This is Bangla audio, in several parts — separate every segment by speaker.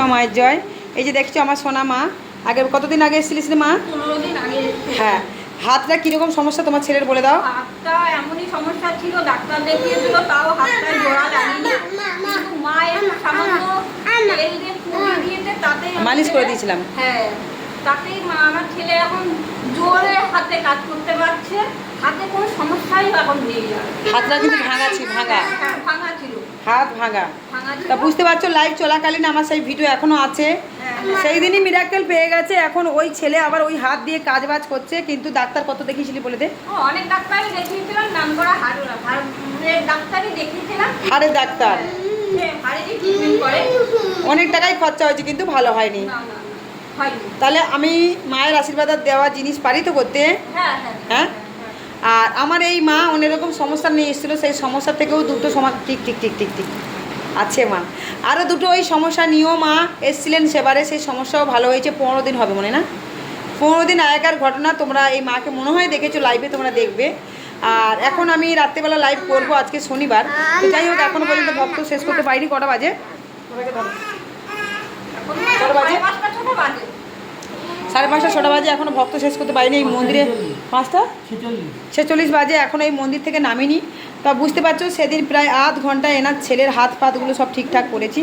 Speaker 1: মা মায়ের জয়? এই যে দেখছ আমার সোনা মা। আগে কতদিন আগে এসেছিলিস রে মা
Speaker 2: আগে।
Speaker 1: হ্যাঁ। হাতটা কীরকম সমস্যা তোমার ছেলের বলে দাও।
Speaker 2: হাতটা এমনই সমস্যা ছিল ডাক্তার দেখিয়েছিল তাও হাতটা জোড়া লাগেনি কিন্তু সামান্য তেল দিয়ে পুড়িয়ে দিয়েছে তাতে
Speaker 1: মালিশ করে দিয়েছিলাম।
Speaker 2: হ্যাঁ তাতেই মা- আমার ছেলে এখন জোরে হাতে কাজ করতে পারছে। হাতে কোনো সমস্যাই এখন নেই
Speaker 1: হাতটা কিন্তু ভাঙা ছিল ভাঙা।
Speaker 2: হ্যাঁ, ভাঙা ছিল।
Speaker 1: হাত ভাঙা। তা বুঝতে পারছ লাইভ চলাকালীন আমার সেই ভিডিও এখনও আছে।
Speaker 2: হ্যাঁ,
Speaker 1: সেই দিনই মিরাক্কেল পেয়ে গেছে। এখন ওই ছেলে আবার ওই হাত দিয়ে কাজ বাজ করছে। কিন্তু ডাক্তার কত দেখিয়েছিলি বলে দে।
Speaker 2: অনেক ডাক্তারই দেখিয়েছিলাম নাম করা হাড়ের ডাক্তারই দেখিয়েছিলাম।
Speaker 1: হাড়ের ডাক্তার। অনেক টাকাই খরচা হয়েছে কিন্তু ভালো হয়নি। তাহলে আমি মায়ের আশীর্বাদ দেওয়া জিনিস পারি তো করতে
Speaker 2: হ্যাঁ হ্যাঁ।
Speaker 1: হ্যাঁ? আর আমার এই মা অন্যরকম সমস্যা নিয়ে এসেছিল সেই সমস্যা থেকেও দুটো সমা ঠিক ঠিক ঠিক ঠিক ঠিক আছে মা। আরও দুটো ওই সমস্যা নিয়েও মা এসছিলেন সেবারে সেই সমস্যাও ভালো হয়েছে পনেরো দিন হবে মনে না? পনেরো দিন আগেকার ঘটনা তোমরা এই মাকে মনে হয় দেখেছ লাইভে তোমরা দেখবে। আর এখন আমি রাত্রেবেলা লাইভ করব আজকে শনিবার। তো যাই হোক এখনও পর্যন্ত ভক্ত শেষ করতে পারিনি কটা বাজে? কটা বাজে?
Speaker 2: সাড়ে পাঁচটা ছটা বাজে
Speaker 1: সাড়ে পাঁচটা ছটা বাজে এখনও ভক্ত শেষ করতে পারিনি এই মন্দিরে। পাঁচটা? ছেচল্লিশ বাজে এখন এই মন্দির থেকে নামিনি। তা বুঝতে পারছ সেদিন প্রায় আধ ঘণ্টা এনার ছেলের হাত ফাতগুলো সব ঠিকঠাক করেছি।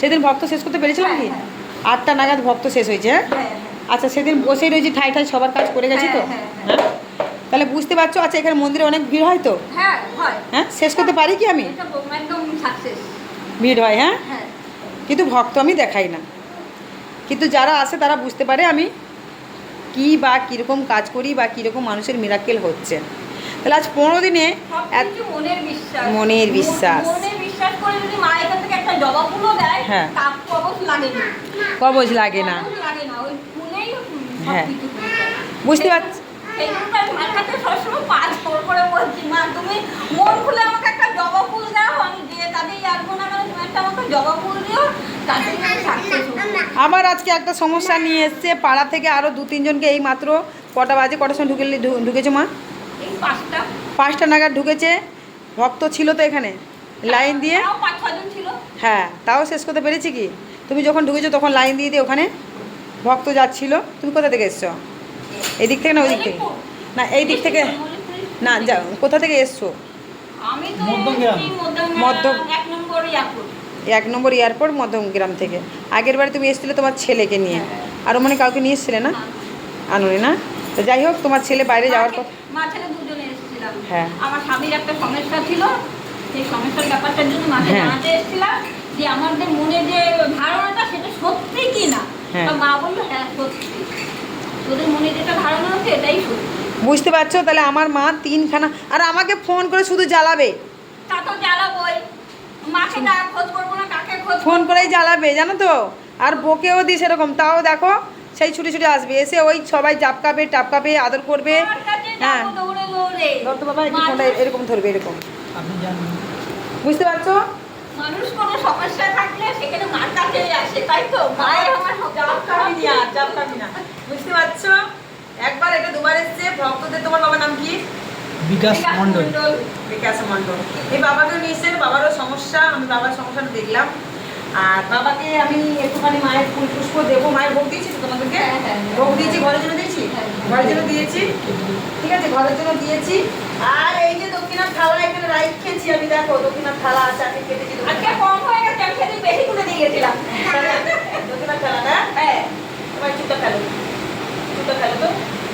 Speaker 2: সেদিন
Speaker 1: ভক্ত শেষ করতে পেরেছিলাম কি?
Speaker 2: হ্যাঁ,
Speaker 1: আটটা নাগাদ ভক্ত শেষ হয়েছে হ্যাঁ?
Speaker 2: হ্যাঁ হ্যাঁ।
Speaker 1: আচ্ছা সেদিন বসেই রয়েছি ঠাই ঠাই সবার কাজ করে গেছি তো?
Speaker 2: হ্যাঁ, হ্যাঁ,
Speaker 1: হ্যাঁ। তাহলে বুঝতে পারছ আচ্ছা এখানে মন্দিরে অনেক ভিড় হয় তো?
Speaker 2: হ্যাঁ হয়।
Speaker 1: হ্যাঁ? শেষ করতে পারি কি আমি? ভিড় হয় হ্যাঁ?
Speaker 2: হ্যাঁ।
Speaker 1: কিন্তু ভক্ত আমি দেখাই না। কিন্তু যারা আসে তারা বুঝতে পারে আমি কি বা কীরকম কাজ করি বা কীরকম মানুষের মিরাক্কেল হচ্ছে। তাহলে আজ পনেরো দিনে
Speaker 2: মনের বিশ্বাস।
Speaker 1: মনের বিশ্বাস। হ্যাঁ। কবজ লাগে না। হ্যাঁ। বুঝতে পারছি।
Speaker 2: জবা ফুল
Speaker 1: আবার আজকে একটা সমস্যা নিয়ে এসছে পাড়া থেকে আরও দু তিনজনকে এই মাত্র কটা বাজে কটার সময় ঢুকে ঢুকেছে মা?
Speaker 2: পাঁচটা।
Speaker 1: নাগাদ ঢুকেছে ভক্ত ছিল তো এখানে লাইন দিয়ে। হ্যাঁ তাও শেষ করতে পেরেছি কি? তুমি যখন ঢুকেছো তখন লাইন দিয়ে দিয়ে ওখানে ভক্ত যাচ্ছিল তুমি কোথা থেকে এসছো? এই দিক থেকে না ওই দিক থেকে না এই দিক থেকে। না যা কোথা থেকে এসছো? মধ্য-
Speaker 2: এক নম্বর
Speaker 1: এয়ারপোর্ট মধ্যমগ্রাম থেকে। আগের বারে তুমি এসেছিলে তোমার ছেলেকে নিয়ে। আরও মানে কাউকে নিয়ে এসেছিলে না? আনুনি না? তো যাই হোক তোমার ছেলে বাইরে যাওয়ার কথা
Speaker 2: এসেছিলাম।
Speaker 1: হ্যাঁ।
Speaker 2: আমার স্বামীর একটা সমস্যা ছিল। সেই সমস্যার ব্যাপারটার জন্য মাকে
Speaker 1: হ্যাঁ।
Speaker 2: জানাতে এসেছিলাম যে আমাদের মনে যে ধারণাটা সেটা সত্যি কি না?
Speaker 1: হ্যাঁ।
Speaker 2: মা বলল হ্যাঁ সত্যি। তোদের মনে যেটা ধারণা হচ্ছে এটাই সত্যি।
Speaker 1: বুঝতে পারছ? তাহলে আমার মা তিনখানা আর আমাকে ফোন করে শুধু জ্বালাবে।
Speaker 2: তা তো জ্বালাবই।
Speaker 1: ফোন করেই জ্বালাবে জানো তো? আর বকেও দিই সেরকম তাও দেখো সেই ছুটি ছুটি আসবে। এসে ওই সবাই চাপকাবে টাপকাবে আদর করবে। হ্যাঁ। তো বাবা একটু ফোনটা এরকম ধরবে এরকম। বুঝতে পারছ?
Speaker 2: মানুষ কোনো সমস্যা থাকলে সেখানে মার কাছে আসে তাই তো? মায়ের আমার
Speaker 1: চাপকাবি না চাপকাবি না। বুঝতে পারছ? একবার এটা দুবার এসছে ভক্তদের তোমার
Speaker 3: বিকাশ মণ্ডল।
Speaker 1: বিকাশ মণ্ডল। এই বাবাকেও নিয়ে এসেছেন বাবারও সমস্যা আমি বাবার সমস্যাটা দেখলাম। আর বাবাকে আমি একটুখানি মায়ের ফুল পুষ্প দেবো মায়ের ভোগ দিয়েছি তো তোমাদেরকে?
Speaker 2: হ্যাঁ, হ্যাঁ, হ্যাঁ।
Speaker 1: ভোগ দিয়েছি ঘরের জন্য দিয়েছি। ঘরের জন্য দিয়েছি। ঠিক আছে ঘরের জন্য দিয়েছি। আর এই যে দক্ষিণার থালা এখানে রাইট খেয়েছি আমি দেখো দক্ষিণার থালা আছে আমি কেটেছি
Speaker 2: আজকে কম হয়ে গেছে আমি সেদিন বেশি তুলে দিয়ে গেছিলাম।
Speaker 1: দক্ষিণার থালাটা?
Speaker 2: হ্যাঁ।
Speaker 1: এবার চুপটা ফেলো। চুপটা ফেলো তো।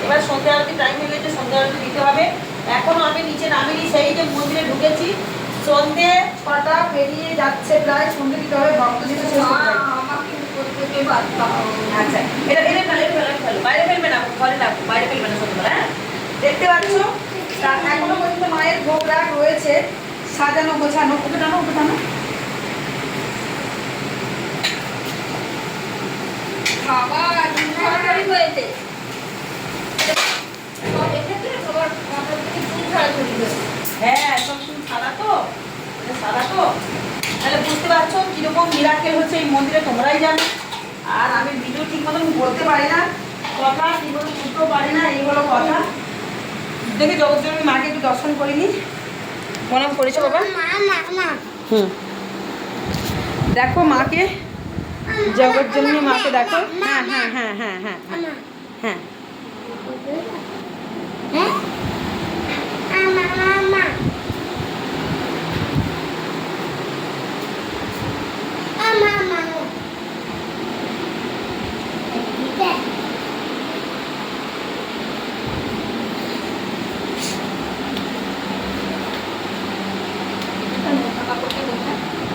Speaker 1: এবার সন্ধ্যা আরতি টাইম হয়ে গেছে সন্ধ্যা আরতি দিতে হবে। এখনও আমি নিচে নামিনি সেই যে মন্দিরে ঢুকেছি। সন্ধে ছটা পেরিয়ে যাচ্ছে প্রায় সন্ধে দিতে হবে ভক্ত যেতে শেষ হবে।
Speaker 2: আমাকে প্রত্যেকে বাদ দাও।
Speaker 1: আচ্ছা এটা এটা ফেলো এটা ফেলো বাইরে ফেলবে না ঘরে রাখো বাইরে ফেলবে না সন্ধ্যেবেলা হ্যাঁ? দেখতে পাচ্ছ? এখনও পর্যন্ত মায়ের ভোগ রাগ রয়েছে। সাজানো গোছানো ওকে টানো ওকে টানো
Speaker 2: বাবা সরকারি হয়েছে সব এসেছে সবার মাথার থেকে চুল ঝাড়াঝাড়ি হয়েছে
Speaker 1: হ্যাঁ সব শুধু সাদা তো এটা সাদা তো তাহলে বুঝতে পারছ মিরাকেল হচ্ছে এই মন্দিরে তোমরাই জানো। আর আমি ভিডিও ঠিক মতন বলতে পারি না। কথা ঠিক মতন বুঝতেও পারি না এই হলো কথা। দেখে জগৎজননী মাকে একটু দর্শন করিনি প্রণাম করেছ বাবা। হুম। দেখো মাকে। জগৎ জন্য মাকে দেখো। হ্যাঁ হ্যাঁ হ্যাঁ হ্যাঁ হ্যাঁ হ্যাঁ। হ্যাঁ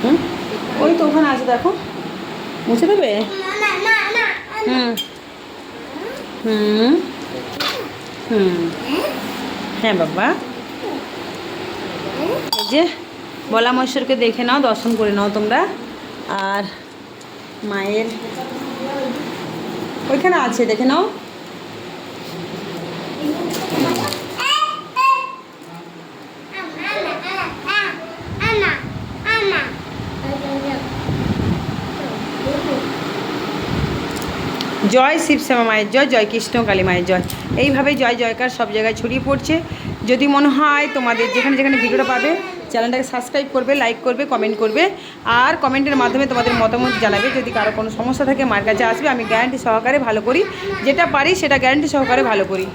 Speaker 1: হুম ওই তো ওখানে আছে দেখো। মুছে দেবে? হুম। হুম। হুম। হ্যাঁ বাবা। এই যে বলা মহেশ্বরকে দেখে নাও, দর্শন করে নাও তোমরা। আর মায়ের ওইখানে আছে, দেখে নাও। জয় শিবশ্যামা মায়ের জয় জয় কৃষ্ণ কালী মায়ের জয়। এইভাবে জয়, জয়কার সব জায়গায় ছড়িয়ে পড়ছে। যদি মনে হয় তোমাদের যেখানে যেখানে ভিডিওটা পাবে, চ্যানেলটাকে সাবস্ক্রাইব করবে লাইক করবে কমেন্ট করবে। আর কমেন্টের মাধ্যমে তোমাদের মতামত জানাবে। যদি কারও কোনো সমস্যা থাকে, মার কাছে আসবে, আমি গ্যারান্টি সহকারে ভালো করি। যেটা পারি, সেটা গ্যারান্টি সহকারে ভালো করি.